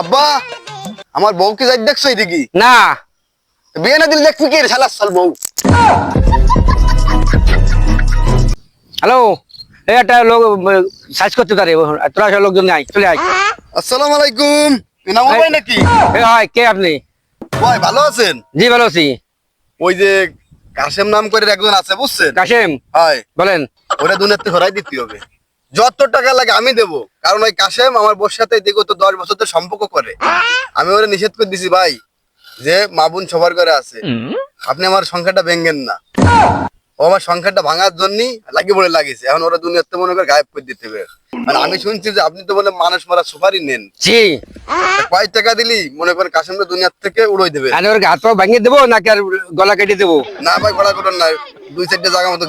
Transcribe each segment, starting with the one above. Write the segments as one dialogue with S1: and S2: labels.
S1: আব্বা আমার বউকে যাই দেখছ এদিকে?
S2: না।
S1: বিয়ে না দিলে দেখবি কি শালা সাল বউ?
S2: হ্যালো এই একটা লোক সার্চ করতে পারে তোরা সব লোকজন নাই চলে আয়।
S1: আসসালামু আলাইকুম। ইনামু ভাই নাকি?
S2: হয় কে আপনি?
S1: ভাই ভালো আছেন?
S2: জি ভালো আছি।
S1: ওই যে কাশেম নাম করে একজন আছে বুঝছেন?
S2: কাশেম?
S1: হয়
S2: বলেন।
S1: ওরা দুনিয়াতে হরাই দিতে হবে। যত টাকা লাগে আমি দেবো। কারণ ওই কাশেম আমার বোর সাথে বিগত দশ বছর ধরে সম্পর্ক করে। আমি ওরা নিষেধ করে দিছি ভাই যে মা বোন সবার ঘরে আছে। আপনি আমার সংখ্যাটা ভেঙ্গেন না। ও আমার সংখ্যাটা ভাঙার জন্যই লাগি বলে লাগিয়েছে। এখন ওরা দুনিয়াতে মনে করে গায়েব করে দিতে হবে। মানে আমি শুনছি যে আপনি তো বলে মানুষ মারা সুপারি নেন।
S2: জি।
S1: কয় টাকা দিলি? মনে করেন কাশেমটা দুনিয়ার থেকে উড়াই দেবে।
S2: আমি ওর হাত পা ভাঙিয়ে দেবো নাকি আর গলা কেটে দেবো?
S1: না ভাই গড়া করেন না দুই চারটে জায়গা মতো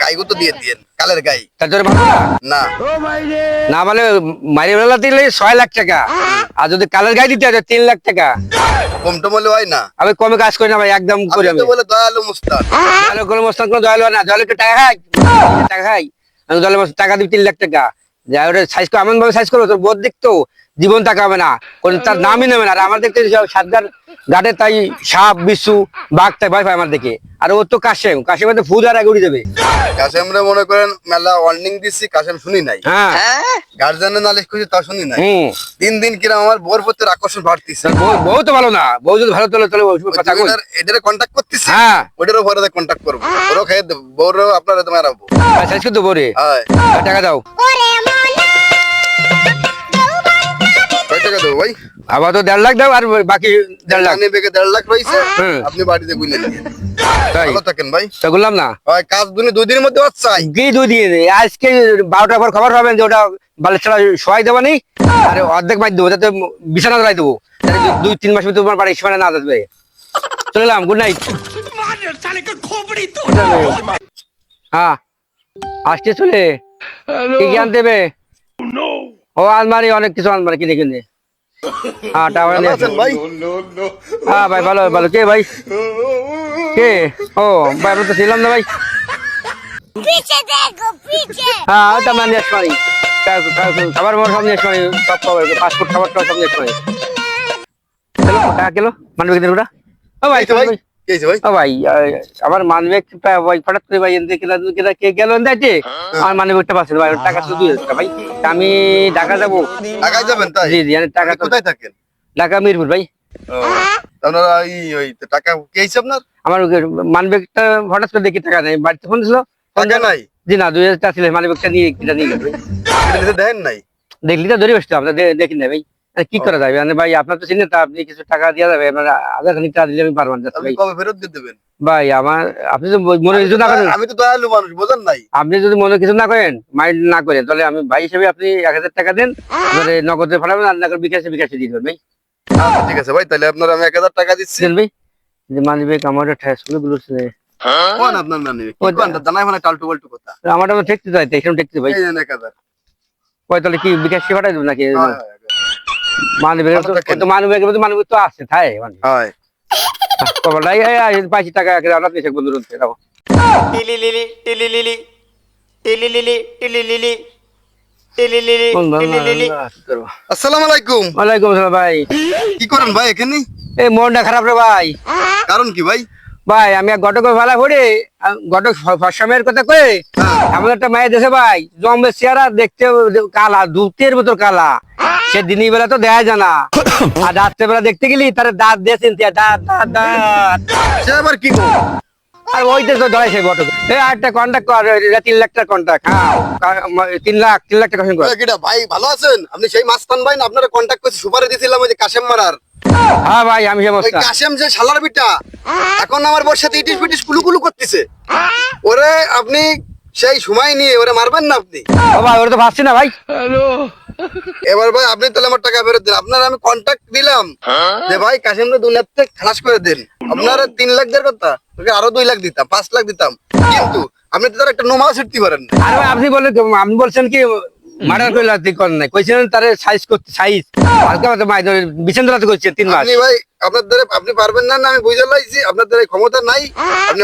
S1: গাই গুতো দিয়ে দিয়েন কালের গাই।
S2: তার জন্য ভালো না।
S1: না
S2: না মানে মারি বেলা দিলে ছয় লাখ টাকা। আর যদি কালার গায়ে দিতে হয় তিন লাখ টাকা।
S1: কম টম হলে হয় না।
S2: আমি কমে কাজ করি না ভাই একদম করি আমি।
S1: বলে দয়ালু মুস্তান
S2: দয়ালু কোনো মস্তান কোনো দয়ালু না। দয়ালু একটু টাকা খাই টাকা খাই আমি দয়ালু টাকা দিবি তিন লাখ টাকা। যা ওটা সাইজ করে এমন ভাবে সাইজ করব তোর বোধ দেখতো। জীবন টাকা হবে না কোন তার নামই নেবে না। আর আমার দেখতে সাতগার ঘাটে তাই সাপ বিশু বাঘ তাই ভয় পায় আমার দেখে। আর ও তো কাশেম কাশেম তো ফুল আর আগে উড়ে যাবে
S1: কাসেমরে মনে করেন মেলা ওয়ার্নিং দিছি কাসেম শুনি নাই।
S2: হ্যাঁ।
S1: গার্জেনের নালিশ করছি তা শুনি নাই।
S2: হুম।
S1: দিন দিন কিরম আমার বোর প্রতি আকর্ষণ বাড়তিছে।
S2: তার বউ- বউ তো ভালো না। বউ যদি ভালো তাহলে ওই কথা কই?
S1: এটারে কন্টাক্ট করতেছি?
S2: হ্যাঁ।
S1: ওটার উপরে কন্টাক্ট করব। ওরও খেয়ে দেবো বউরও আপনারা তো মেরাবো
S2: সাইজ করতে বরে
S1: হয়।
S2: টাকা দাও।
S1: কয় টাকা দেবো ভাই।
S2: আবার তো দেড় লাখ দাও আর বাকি দেড় লাখ।
S1: দেড় লাখ রয়েছে আপনি বাড়িতে গুলে নিয়ে
S2: তাই?
S1: ভালো থাকেন ভাই।
S2: তো বললাম না।
S1: কাজ দুনি দুই দিনের মধ্যে চাই
S2: কি দুই দিয়ে আজকে বারোটার পর খবর পাবেন যে ওটা বালের ছাড়া দেবো নি আর অর্ধেক মাই দেবো যাতে বিছানা ধরাই দেবো। দুই তিন মাস ভিতরে তোমার সীমানা না চলে এলাম গুড নাইট হ্যাঁ আসতে চলে। কি জ্ঞান দেবে? ও আলমারি অনেক কিছু আলমারি কিনে কিনে। হ্যাঁ টাওয়ার হ্যাঁ ভাই ভালো ভালো। কে ভাই? কে? ও ভাই তো ছিলাম না ভাই। হ্যাঁ ওটা আমি আন্দাজ খাবার মোর সামনে আসবে সব খাবার খাবারটা সামনে আসবে হ্যালো কাকেলো মানবে কিন্তু ও ভাই
S1: তো ভাই ভাই?
S2: আমার মানবে ভাই হঠাৎ করে ভাই কে গেল দেখে আমার পাচ্ছে ভাই টাকা আমি ঢাকা যাব।
S1: ঢাকায় যাবেন তাই?
S2: জি জি টাকা
S1: কোথায় থাকেন?
S2: ঢাকা মিরপুর ভাই।
S1: আপনারা ওই টাকা কে আপনার?
S2: আমার হঠাৎ করে দেখি টাকা নেই বাড়িতে ফোন ছিল ফোন
S1: টাকা নাই?
S2: জি না দুই হাজার টাকা ছিল নিয়ে গেল
S1: দেন নাই?
S2: দেখলি তো ধরে বসতে আমরা দেখি না ভাই। কি করা যাবে? মানে ভাই আপনার তো চিনেন তো আপনি কিছু টাকা দেওয়া যাবে আপনার আধার খানিক টাকা দিলে আমি পারব না
S1: আপনি কবে ফেরত দিয়ে দেবেন?
S2: ভাই আমার আপনি তো মনে কিছু না করেন।
S1: আমি তো দয়ালু মানুষ বোঝেন নাই।
S2: আপনি যদি মনে কিছু না করেন মাইন্ড না করেন তাহলে আমি ভাই হিসেবে আপনি এক হাজার টাকা দেন মানে নগদে ফাটাবেন আর না করে বিকাশে বিকাশে দিয়ে দেবেন ভাই।
S1: আচ্ছা ঠিক আছে ভাই তাহলে আপনার আমি এক হাজার টাকা দিচ্ছি।
S2: ভাই। যে মানবে আমার ঠেস করে বলেছে।
S1: কোন আপনার কি
S2: ওই-
S1: কোন জানাই মানে টালটু বাল্টু কথা।
S2: আমার আমার ঠেকতে চাই এখানে ঠেকতে ভাই।
S1: এই এক হাজার।
S2: ওই তাহলে কি বিকাশে পাঠাই দেবেন নাকি? তো আছে তাই? মানে
S1: হয়।
S2: কবলাই পাঁচশো টাকা বন্ধু না,
S3: টিলিলিলি।
S2: না, কি করব?
S1: আসসালামু আলাইকুম।
S2: ওয়ালাইকুম আসসালাম ভাই।
S1: কি করেন ভাই এখানে?
S2: এই মনটা খারাপ রে ভাই।
S1: কারণ কি ভাই?
S2: ভাই আমি ঘটক ভালো পড়ে ঘটক ফসামের কথা কয়ে এমন একটা মায়ের দেশে ভাই জম্বে চেহারা দেখতে কালা দুধের মতো কালা। সে দিনই বেলা তো দেয়া জানা আর রাত্রে বেলা দেখতে গেলি তার দাঁত দিয়ে চিনতে দাঁত দাঁত দাঁত।
S1: সে আবার কি?
S2: আর ওই তো ধরাই সেই ঘটক। এই আরেকটা কন্ট্যাক্ট কর তিন লাখ টাকা কন্ট্যাক্ট হ্যাঁ তিন লাখ তিন লাখ টাকা
S1: ভাই ভালো আছেন? আপনি সেই মাস্তান ভাই না আপনারা কন্ট্যাক্ট করছি সুপারি দিয়েছিলাম ওই যে কাশেম মারার।
S2: হ্যাঁ ভাই আমি সমস্যা
S1: কাশেম যে শালার বিটা এখন আমার বোর সাথে ইটিস পিটিস কুলু কুলু করতেছে। ওরে আপনি সেই সময় নিয়ে ওরে মারবেন না আপনি।
S2: ও ভাই ওরা তো ভাবছি না ভাই।
S1: এবার ভাই আপনি তাহলে আমার টাকা ফেরত দিন। আপনার আমি কন্টাক্ট দিলাম। যে ভাই কাশিমকে দুনিয়ার থেকে খালাস করে দেন। আপনার তিন লাখ দেওয়ার কথা ওকে আরও দুই লাখ দিতাম পাঁচ লাখ দিতাম। কিন্তু আপনি তো তার একটা নোমাও ছিটতে পারেন না।
S2: আরে ভাই আপনি বলেন আপনি বলছেন কি মার্ডার করে লাগতে করেন নাই। কইছেন তার সাইজ করতে সাইজ। তিন মাস।
S1: আপনি ভাই আপনার দ্বারা আপনি পারবেন না আমি বুঝে লাইছি আপনার দ্বারা ক্ষমতা নাই। আপনি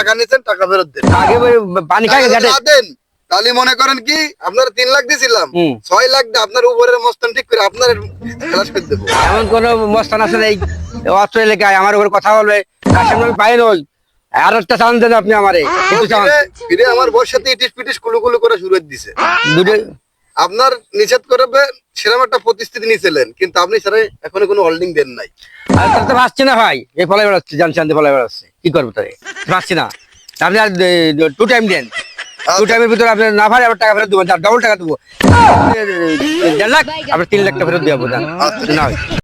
S1: টাকা
S2: বলেন
S1: টাকা ফেরত দেন।
S2: আগে পানি খাই
S1: দেন। তাহলে মনে করেন কি আপনার তিন লাখ দিয়েছিলাম ছয় লাখ দিয়ে আপনার উপরের মস্তান ঠিক করে আপনার খেলাস করে দেবো।
S2: এমন কোন মস্তান আছে না এই অত্র এলাকায় আমার উপর কথা বলবে। তার আমি পাই নই আর একটা চান্স দেন আপনি আমারে। কিন্তু চান্স
S1: ফিরে- ফিরে আমার বউর সাথে ইটিস পিটিস কুলু কুলু করে শুরু করে দিছে। আপনার নিষেধ করবে সেরকম একটা প্রতিশ্রুতি নিয়েছিলেন কিন্তু আপনি স্যার এখনও কোনো হোল্ডিং দেন নাই।
S2: আর তার তো ভাসছে না ভাই। এই ফলে বেড়াচ্ছে জানছি আনতে ফলে বেড়াচ্ছে কি করব তাই ভাসছে না। আপনি আর টু টাইম দেন। টু টাইমের ভিতরে আপনি না ভাই আবার টাকা ফেরত দেবো ডবল টাকা দেবো। দেড় লাখ আপনার তিন লাখ টাকা ফেরত দেবো না হয়।